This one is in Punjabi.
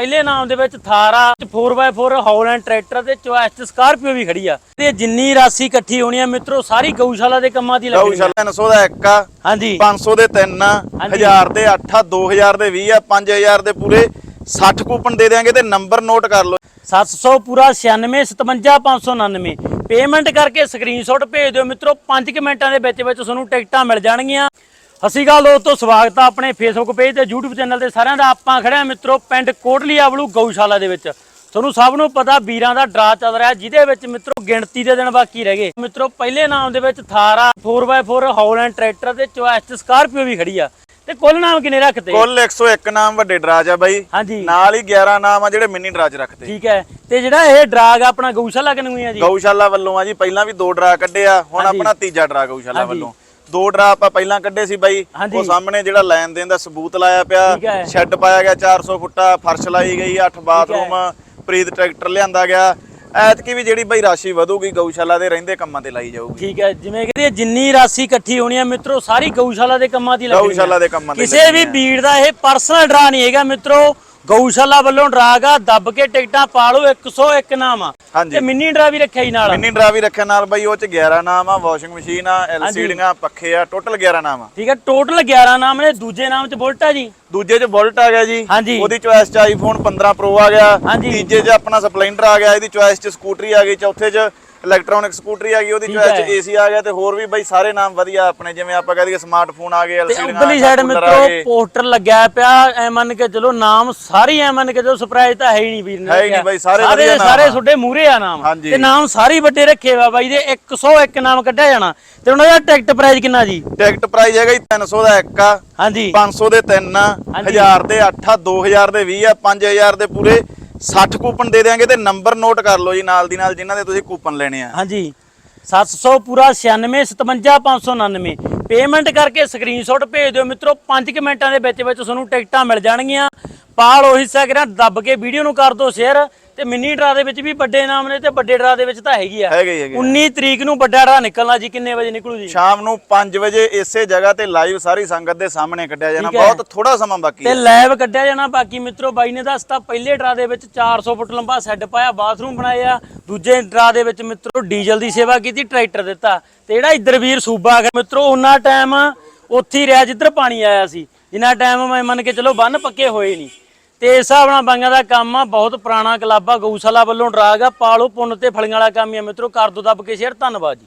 ਪਹਿਲੇ ਨਾਮ ਦੇ ਵਿੱਚ ਥਾਰਾ 4x4 ਹੌਲੈਂਡ ਟਰੈਕਟਰ ਤੇ ਚੁਆਇਸ ਸਕਾਰਪੀਓ ਵੀ ਖੜੀ ਆ। ਤੇ ਜਿੰਨੀ ਰਾਸ਼ੀ ਇਕੱਠੀ ਹੋਣੀ ਆ ਮਿੱਤਰੋ ਸਾਰੀ ਗਊਸ਼ਾਲਾ ਦੇ ਕੰਮਾਂ ਦੀ ਲੱਗਣੀ ਆ। ਗਊਸ਼ਾਲਾ 300 ਦਾ ਇੱਕ ਆ ਹਾਂਜੀ। 500 ਦੇ 3 ਆ ਹਾਂਜੀ। 1000 ਦੇ 8 ਆ 2000 ਦੇ 20 ਆ 5000 ਦੇ ਪੂਰੇ 60 ਕੂਪਨ ਦੇ ਦੇਾਂਗੇ ਤੇ ਨੰਬਰ ਨੋਟ ਕਰ ਲਓ। 700 ਪੂਰਾ 96 57 599 ਪੇਮੈਂਟ ਕਰਕੇ ਸਕਰੀਨਸ਼ਾਟ ਭੇਜ ਦਿਓ ਮਿੱਤਰੋ 5 ਮਿੰਟਾਂ ਦੇ ਵਿੱਚ ਵਿੱਚ ਤੁਹਾਨੂੰ ਟਿਕਟਾਂ ਮਿਲ ਜਾਣਗੀਆਂ। ਅਸੀਂ ਗੱਲ ਦੋਸਤੋ ਸਵਾਗਤ ਆ ਆਪਣੇ ਫੇਸਬੁੱਕ ਪੇਜ ਤੇ YouTube ਚੈਨਲ ਤੇ ਸਾਰਿਆਂ ਦਾ। ਆਪਾਂ ਖੜਿਆ ਮਿੱਤਰੋ ਪਿੰਡ ਕੋਟਲੀ ਆਵਲੂ ਗਊਸ਼ਾਲਾ ਦੇ ਵਿੱਚ। ਤੁਹਾਨੂੰ ਸਭ ਨੂੰ ਪਤਾ ਵੀਰਾਂ ਦਾ ਡਰਾ ਚੱਲ ਰਿਹਾ ਜਿਹਦੇ ਵਿੱਚ ਮਿੱਤਰੋ ਗਿਣਤੀ ਦੇ ਦਿਨ ਬਾਕੀ ਰਹਿ ਗਏ। ਮਿੱਤਰੋ ਪਹਿਲੇ ਨਾਮ ਦੇ ਵਿੱਚ ਥਾਰਾ 4x4 ਹੌਲੈਂਡ ਟਰੈਕਟਰ ਤੇ ਚੁਆਇਸ ਸਕਾਰਪੀਓ ਵੀ ਖੜੀ ਆ। ਤੇ ਕੁੱਲ ਨਾਮ ਕਿੰਨੇ ਰੱਖਤੇ? ਕੁੱਲ 101 ਨਾਮ ਵੱਡੇ ਡਰਾਜ ਆ ਬਾਈ। ਹਾਂਜੀ। ਨਾਲ ਹੀ 11 ਨਾਮ ਆ ਜਿਹੜੇ ਮਿੰਨੀ ਡਰਾਜ ਰੱਖਦੇ ਠੀਕ ਹੈ। ਤੇ ਜਿਹੜਾ ਇਹ ਡਰਾਗ ਆਪਣਾ ਗਊਸ਼ਾਲਾ ਕਿੰਨੀ ਆ ਜੀ? ਗਊਸ਼ਾਲਾ ਵੱਲੋਂ ਆ ਜੀ ਪਹਿਲਾਂ ਵੀ ਦੋ ਡਰਾ ਕੱਢੇ ਆ ਹੁਣ। ਆਪਣਾ ਤੀਜਾ ਡਰਾ ਗਊਸ਼ਾਲਾ। ਵੱਲੋਂ। ਦੋ ਡਰਾ ਆਪਾਂ ਪਹਿਲਾਂ ਕੱਢੇ ਸੀ ਬਾਈ। ਉਹ ਸਾਹਮਣੇ ਜਿਹੜਾ ਲੈਣ ਦੇਣ ਦਾ ਸਬੂਤ ਲਾਇਆ ਪਿਆ। ਸ਼ੈੱਡ ਪਾਇਆ ਗਿਆ 400 ਫੁੱਟਾ ਫਰਸ਼ ਲਾਈ ਗਈ 8 ਬਾਥਰੂਮ ਪ੍ਰੀਤ ਟਰੈਕਟਰ ਲਿਆਂਦਾ ਗਿਆ। ਐਤਕੀ ਵੀ ਜਿਹੜੀ ਬਾਈ ਰਾਸ਼ੀ ਵਧੂਗੀ ਗਊਸ਼ਾਲਾ ਦੇ ਰਹਿੰਦੇ ਕੰਮਾਂ ਤੇ ਲਾਈ ਜਾਊਗੀ। ਠੀਕ ਹੈ ਜਿਵੇਂ ਕਿ ਜਿੰਨੀ ਰਾਸ਼ੀ ਇਕੱਠੀ ਹੋਣੀ ਹੈ ਮਿੱਤਰੋ ਸਾਰੀ ਗਊਸ਼ਾਲਾ ਦੇ ਕੰਮਾਂ ਦੀ ਲੱਗਣੀ ਹੈ। ਗਊਸ਼ਾਲਾ ਦੇ ਕੰਮਾਂ ਤੇ ਕਿਸੇ ਵੀ ਬੀੜ ਦਾ ਇਹ ਪਰਸਨਲ ਡਰਾ ਨਹੀਂ ਹੈਗਾ ਮਿੱਤਰੋ। ਗਊਸ਼ਾਲਾ ਵੱਲੋਂ ਡਰਾਗਾ ਦੱਬ ਕੇ ਟਿਕਟਾਂ ਪਾ ਲਓ 101 ਨਾਮ ਆ। ਹਾਂਜੀ। ਤੇ ਮਿੰਨੀ ਡਰਾ ਵੀ ਰੱਖਿਆ ਹੀ ਨਾਲ। ਮਿੰਨੀ ਡਰਾ ਵੀ ਰੱਖਿਆ ਨਾਲ ਬਾਈ ਉਹ ਚ 11 ਨਾਮ ਆ ਵਾਸ਼ਿੰਗ ਮਸ਼ੀਨ ਆ ਐਲਸੀਡੀਆਂ ਪੱਖੇ ਆ ਟੋਟਲ 11 ਨਾਮ ਆ। ਠੀਕ ਹੈ ਟੋਟਲ 11 ਨਾਮ ਨੇ ਦੂਜੇ ਨਾਮ ਚ ਬੁਲਟ ਆ ਜੀ। ਦੂਜੇ ਚ ਬੁਲਟ ਆ ਗਿਆ ਜੀ। ਹਾਂਜੀ। ਉਹਦੀ ਚੁਆਇਸ ਚ ਆਈਫੋਨ 15 ਪ੍ਰੋ ਆ ਗਿਆ। ਹਾਂਜੀ। ਤੀਜੇ ਚ ਆਪਣਾ ਸਪਲੈਂਡਰ ਆ ਗਿਆ ਇਹਦੀ ਚੁਆਇਸ ਚ ਸਕੂਟਰੀ ਆ ਗਈ ਚੌਥੇ ਚ ਇਲੈਕਟ੍ਰੋਨਿਕ ਸਕੂਟਰੀ ਆ ਗਈ ਉਹਦੀ ਠੀਕ ਚੁਆਇਸ ਚ ਹੈ। ਏਸੀ ਆ ਗਿਆ ਤੇ ਹੋਰ ਵੀ ਬਾਈ ਸਾਰੇ ਨਾਮ ਵਧੀਆ ਆਪਣੇ ਜਿਵੇਂ ਆਪਾਂ ਕਹਦੇ ਸਮਾਰਟਫੋਨ ਆ ਗਏ ਤੇ ਐਲਸੀਡੀਆਂ ਉਧਰਲੀ ਸਾਈਡ ਮਿੱਤਰੋ ਪੋਸਟਰ ਲੱਗਿਆ ਪਿਆ ਐ ਮੰਨ ਕੇ ਚਲੋ ਨਾਮ ਸਾਰੀ ਐ ਮੰਨ ਕੇ ਚਲੋ ਸਰਪ੍ਰਾਈਜ਼ ਤਾਂ ਹੈ ਹੀ ਨਹੀਂ ਵੀਰ ਨੇ ਹੈ ਹੀ ਨਹੀਂ। ਬਾਈ, ਸਾਰੇ ਵਧੀਆ ਨਾਮ ਸਾਰੇ ਆ। ਤੁਹਾਡੇ ਮੂਰੇ ਆ ਨਾਮ। ਤੇ ਨਾਮ ਸਾਰੇ ਵੱਡੇ ਰੱਖੇ ਵਾ ਬਾਈ ਦੇ 101 ਨਾਮ ਕੱਢਿਆ ਜਾਣਾ ਤੇ ਉਹਨਾਂ ਦਾ ਟਿਕਟ ਪ੍ਰਾਈਸ ਕਿੰਨਾ ਜੀ ਟਿਕਟ ਪ੍ਰਾਈਸ ਹੈਗਾ ਜੀ 300 ਦਾ ਇੱਕ ਆ ਹਾਂਜੀ 500 ਦੇ 3 ਆ ਹਾਂਜੀ। 1000 ਦੇ 8 ਆ 2000 ਦੇ 20 ਆ 5000 ਦੇ ਪੂਰੇ 60 ਕੂਪਨ ਦੇ ਦੇਾਂਗੇ ਤੇ ਨੰਬਰ ਨੋਟ ਕਰ ਲਓ ਜੀ ਨਾਲ ਦੀ ਨਾਲ ਜਿਨ੍ਹਾਂ ਦੇ ਤੁਸੀਂ ਕੂਪਨ ਲੈਣੇ ਆ। ਹਾਂਜੀ। 700 ਪੂਰਾ 96 57 599 ਪੇਮੈਂਟ ਕਰਕੇ ਸਕਰੀਨਸ਼ਾਟ ਭੇਜ ਦਿਓ ਮਿੱਤਰੋ। 5 ਮਿੰਟਾਂ ਦੇ ਵਿੱਚ ਵਿੱਚ ਤੁਹਾਨੂੰ ਟਿਕਟਾਂ ਮਿਲ ਜਾਣਗੀਆਂ। ਪਾਲ ਉਹੀ ਹਿੱਸਾ ਕਰਾਂ ਦੱਬ ਕੇ ਵੀਡੀਓ ਨੂੰ ਕਰ ਦਿਓ ਸ਼ੇਅਰ ਤੇ ਮਿੰਨੀ ਡਰਾ ਦੇ ਵਿੱਚ ਵੀ ਵੱਡੇ ਨਾਮ ਨੇ ਤੇ ਵੱਡੇ ਡਰਾ ਦੇ ਵਿੱਚ ਤਾਂ ਹੈਗੀ ਆ। ਹੈਗੇ ਹੀ ਹੈਗੇ 19 ਤਰੀਕ ਨੂੰ ਵੱਡਾ ਡਰਾ ਨਿਕਲਣਾ ਜੀ ਕਿੰਨੇ ਵਜੇ ਨਿਕਲੂ ਜੀ? ਸ਼ਾਮ ਨੂੰ 5 ਵਜੇ ਇਸੇ ਜਗ੍ਹਾ ਤੇ ਲਾਈਵ ਸਾਰੀ ਸੰਗਤ ਦੇ ਸਾਹਮਣੇ ਕੱਢਿਆ ਜਾਣਾ। ਬਹੁਤ ਥੋੜਾ ਸਮਾਂ ਬਾਕੀ ਤੇ ਲਾਈਵ ਕੱਢਿਆ ਜਾਣਾ ਬਾਕੀ ਮਿੱਤਰੋ ਬਾਈ ਨੇ ਦੱਸਤਾ ਪਹਿਲੇ ਡਰਾ ਦੇ ਵਿੱਚ 400 ਫੁੱਟ ਲੰਬਾ ਸੈੱਡ ਪਾਇਆ ਬਾਥਰੂਮ ਬਣਾਏ ਆ। ਦੂਜੇ ਡਰਾ ਦੇ ਵਿੱਚ ਮਿੱਤਰੋ ਡੀਜ਼ਲ ਦੀ ਸੇਵਾ ਕੀਤੀ ਟਰੈਕਟਰ ਦਿੱਤਾ। ਤੇ ਜਿਹੜਾ ਇੱਧਰ ਵੀਰ ਸੂਬਾ ਹੈ ਮਿੱਤਰੋ ਉਹਨਾਂ ਟਾਈਮ ਉੱਥੇ ਹੀ ਰਿਹਾ ਜਿੱਧਰ ਪਾਣੀ ਆਇਆ ਸੀ। ਜਿੰਨਾ ਟਾਈਮ ਮੈਂ ਮੰਨ ਕੇ ਚਲੋ ਬੰਨ ਪੱਕੇ ਹੋਏ ਨਹੀਂ। ਤੇ ਇਸ ਹਿਸਾਬ ਨਾਲ ਬਾਈਆਂ ਦਾ ਕੰਮ ਆ, ਬਹੁਤ ਪੁਰਾਣਾ ਕਲਾਬਾ ਗਊਸ਼ਾਲਾ ਵੱਲੋਂ ਡਰਾਗ ਆ, ਪਾਲੋ ਪੁੰਨ ਤੇ ਫਲੀਆਂ ਵਾਲਾ ਕੰਮ ਹੀ ਆ ਮਿੱਤਰੋ, ਕਰ ਦੋ ਦੱਬ ਕੇ ਸ਼ੇਅਰ ਧੰਨਵਾਦ ਜੀ।